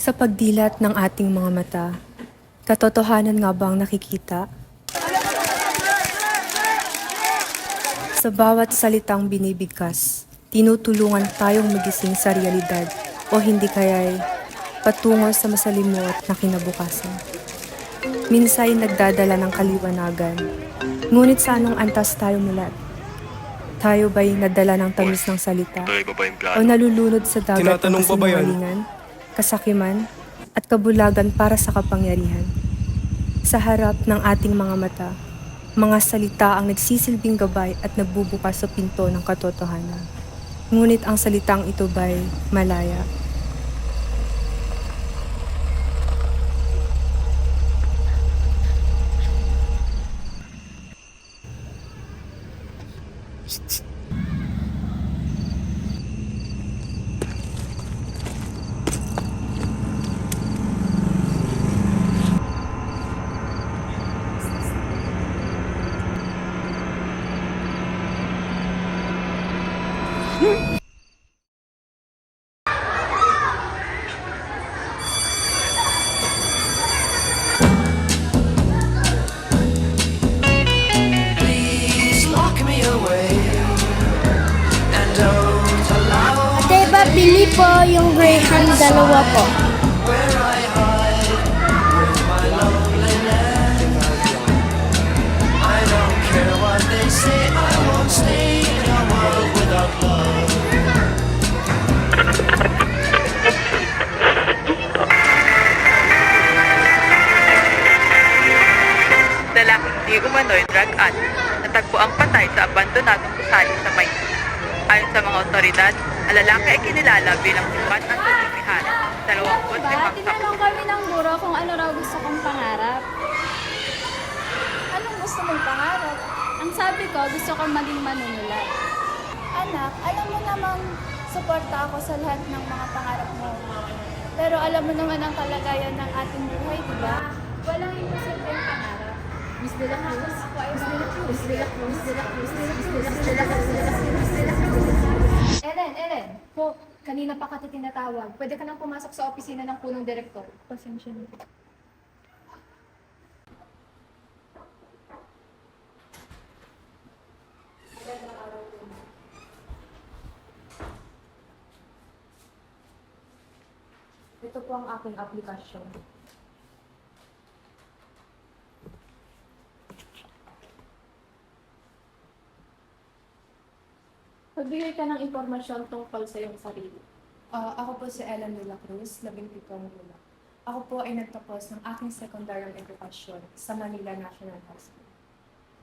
Sa pagdilat ng ating mga mata, katotohanan nga ba ang nakikita? Sa bawat salitang binibigkas, tinutulungan tayong magising sa realidad o hindi kaya'y patungo sa masalimuot na kinabukasan. Minsay nagdadala ng kaliwanagan, ngunit sa anong antas tayo mulat? Tayo ba'y nadala ng tamis ng salita? O nalulunod sa dagat ng Tinatanong kasakiman, at kabulagan para sa kapangyarihan. Sa harap ng ating mga mata, mga salita ang nagsisilbing gabay at nagbubukas sa pinto ng katotohanan. Ngunit ang salitang ito ba'y malaya? Please love. Lalaking di umano'y drug addict natagpo ang patay sa abandonadong gusali sa Maynila. Ayon sa mga otoridad, ang lalaki ay kinilala bilang si Juan Antonio Mihara, 25 Diba? Tinanong kami ng guro kung ano raw gusto kong pangarap. Anong gusto mong pangarap? Ang sabi ko, gusto kong maging manunulat. Anak, alam mo namang suporta ako sa lahat ng mga pangarap mo. Pero alam mo naman ang kalagayan ng ating buhay, di ba? Walang imposibleng pangarap. Miss de la Cruz, Miss de la Cruz, Miss de la Cruz, Miss de la Cruz, Miss de la Cruz, Miss de la Cruz, po, kanina pa kita tinatawag. Pwede ka nang pumasok sa opisina ng punong direktor. Pasensya na. Ito po ang aking aplikasyon. Pagbigay ka ng impormasyon tungkol sa iyong sarili. Ah, ako po si Ellen de la Cruz, labing pitong gulang. Ako po ay nagtapos ng aking sekundaryang edukasyon sa Manila National High School.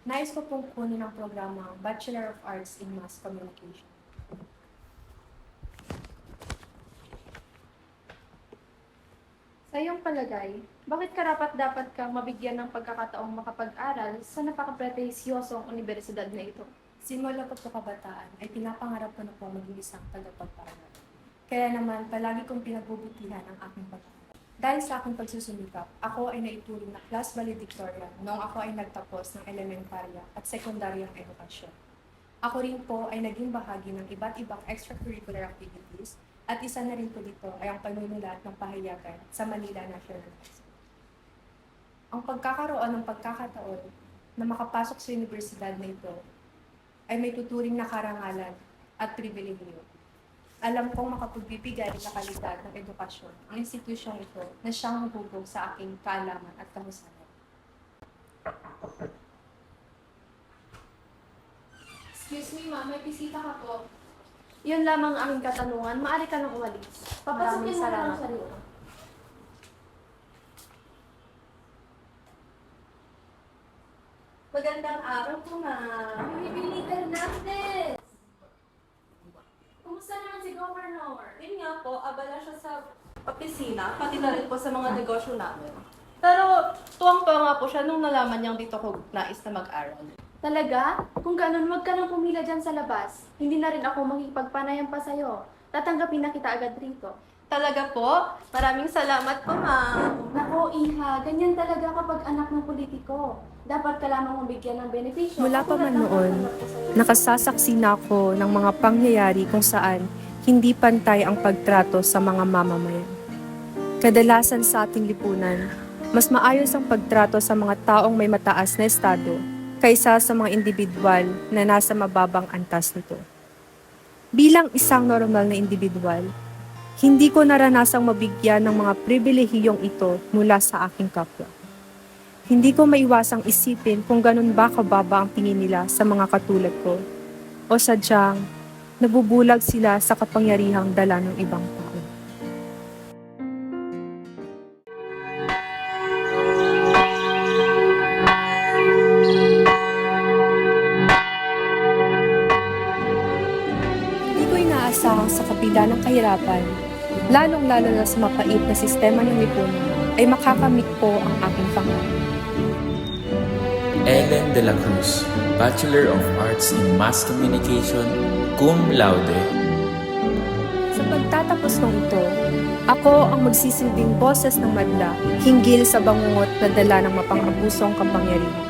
Nais ko pong kunin ang programang Bachelor of Arts in Mass Communication. Sa iyong palagay, bakit karapat dapat kang mabigyan ng pagkakataong makapag-aral sa napaka-pretisyosong universidad na ito? Simula ko po kabataan ay pinapangarap ko na po maging isang tagapagpaaral. Kaya naman, palagi kong pinagbubutihan ang aking pag Dahil sa aking pagsusumikap, ako ay naituring na class valedictorian noong ako ay nagtapos ng elementarya at sekundaryang edukasyon. Ako rin po ay naging bahagi ng iba't ibang extracurricular activities at isa na rin po dito ay ang panunulat ng pahayagan sa Manila National School. Ang pagkakaroon ng pagkakataon na makapasok sa universidad na ito ay may tuturing na karangalan at pribilehiyo. Alam kong makapagbibigay sa kalidad ng edukasyon ang institusyong ito na siyang hubog sa aking kaalaman at kahusayan. Excuse me, ma'am, may bisita ka po. Yun lamang ang aking katanungan. Maaari ka nang umalis. Papasukin mo na lang salamat sa po. Magandang araw po, ma'am. Bibili Hernandez! Kumusta naman si Governor? Yun nga po, abala siya sa opisina, pati na rin po sa mga negosyo namin. Pero tuwang-tuwa nga po siya nung nalaman niyang dito ko nais na mag-aral. Talaga? Kung ganun, wag ka nang pumila dyan sa labas. Hindi na rin ako makikipagpanayam pa sa'yo. Tatanggapin na kita agad rito. Talaga po? Maraming salamat po, ma'am. Nako, Iha, ganyan talaga kapag anak ng politiko. Dapat ka lamang mabigyan ng benepisyo. Mula pa man noon. Nakasasaksi na ako ng mga pangyayari kung saan hindi pantay ang pagtrato sa mga mamamayan. Kadalasan sa ating lipunan, mas maayos ang pagtrato sa mga taong may mataas na estado kaysa sa mga individual na nasa mababang antas nito. Bilang isang normal na individual, hindi ko naranasang mabigyan ng mga pribilehiyong ito mula sa aking kapwa. Hindi ko maiwasang isipin kung ganun ba kababa ang tingin nila sa mga katulad ko o sadyang nabubulag sila sa kapangyarihang dala ng ibang tao. Kahirapan, lalong-lalo na sa mapait na sistema ng lipunan, ay makakamit ko ang aking pangarap. Ellen de la Cruz, Bachelor of Arts in Mass Communication, cum laude. Sa pagtatapos ng ito, ako ang magsisilbing boses ng madla hinggil sa bangungot na dala ng mapang-abusong kapangyarihan.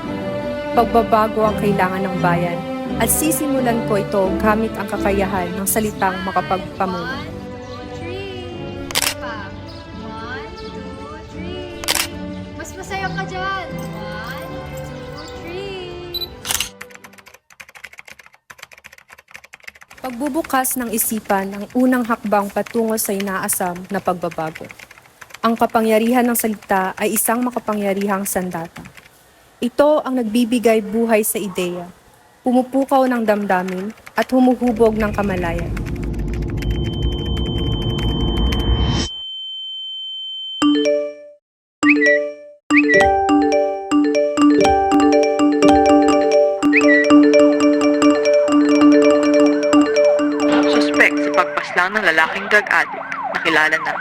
Pagbabago ang kailangan ng bayan at sisimulan ko ito gamit ang kakayahan ng salitang three. Mas masaya ka dyan. One, two, three. Pagbubukas ng isipan ang unang hakbang patungo sa inaasam na pagbabago. Ang kapangyarihan ng salita ay isang makapangyarihang sandata. Ito ang nagbibigay buhay sa ideya, pumupukaw ng damdamin at humuhubog ng kamalayan. Suspect sa pagpaslang ng lalaking drug addict, nakilala na.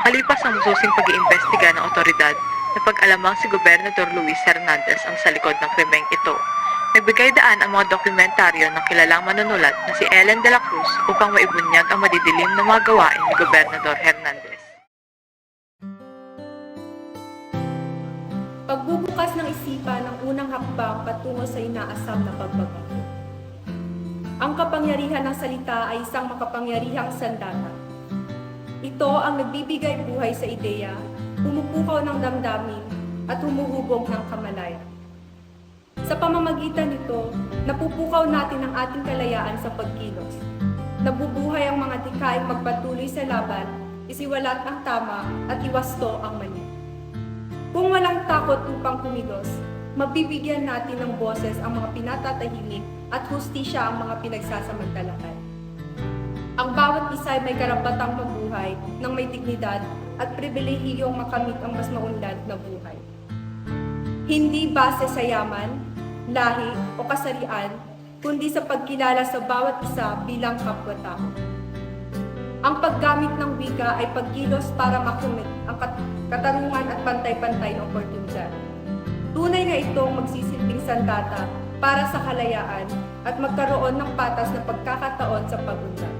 Makalipas ang masusing pag-iimbestiga ng otoridad, napag-alamang si Gobernador Luis Hernandez ang sa likod ng krimeng ito. Nagbigay daan ang mga dokumentaryo ng kilalang manunulat na si Ellen de la Cruz upang maibunyag ang madidilim na mga gawain ni Gobernador Hernandez. Pagbubukas ng isipan ang unang hakbang patungo sa inaasam na pagbabago. Ang kapangyarihan ng salita ay isang makapangyarihang sandata. Ito ang nagbibigay buhay sa ideya, pumupukaw ng damdamin, at humuhubog ng kamalayan. Sa pamamagitan nito, napupukaw natin ang ating kalayaan sa pagkilos. Nabubuhay ang mga tikaing magpatuloy sa laban, isiwalat ang tama at iwasto ang mali. Kung walang takot upang kumilos, mabibigyan natin ng boses ang mga pinatatahimik at hustisya ang mga pinagsasamantalahan. Ang bawat isa ay may karapatang mabuhay ng may dignidad at pribilehiyong makamit ang mas maunlad na buhay. Hindi base sa yaman, lahi o kasarian, kundi sa pagkilala sa bawat isa bilang kapwa-tao. Ang paggamit ng wika ay pagkilos para makumit ang kat- katarungan at pantay-pantay na oportunidad. Tunay na itong magsisilbing sandata para sa kalayaan at magkaroon ng patas na pagkakataon sa pagunlad.